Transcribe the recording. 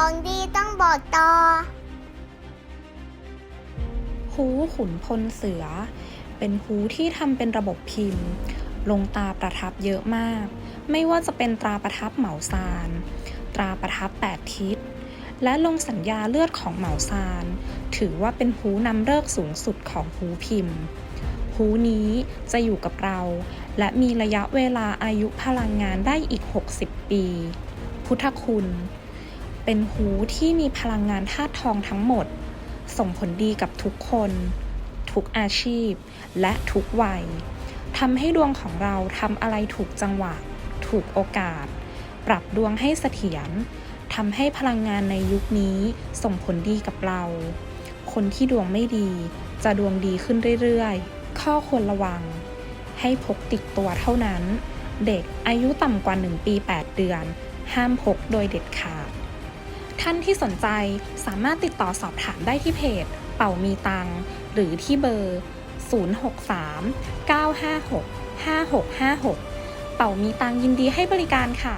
ต้องบอกต่อฮูขุนพลเสือ เป็นฮูที่ทำเป็นระบบพิมพ์ ลงตาประทับเยอะมาก ไม่ว่าจะเป็นตราประทับเหมาซาน ตราประทับแปดทิศ และลงสัญญาเลือดของเหมาซาน ถือว่าเป็นฮูนำเลิกสูงสุดของฮูพิมพ์ฮูนี้จะอยู่กับเรา และมีระยะเวลาอายุพลังงานได้อีก 60 ปี พุทธคุณ เป็นฮูที่มีพลังงานธาตุทองทั้งหมด ส่งผลดีกับทุกคน ทุกอาชีพ และทุกวัยทำให้ดวงของเราทำอะไรถูกจังหวะ ถูกโอกาส ปรับดวงให้เสถียรทำให้พลังงานในยุคนี้ส่งผลดีกับเรา คนที่ดวงไม่ดี จะดวงดีขึ้นเรื่อยๆ ข้อควรระวัง ให้พกติดตัวเท่านั้น เด็กอายุต่ำกว่า 1 ปี 8 เดือน ห้ามพกโดยเด็ดขาด ท่านที่สนใจสามารถติดต่อสอบถามได้ที่เพจ เป่ามีตัง หรือที่เบอร์ 063 956 5656 เป่ามีตังยินดีให้บริการค่ะ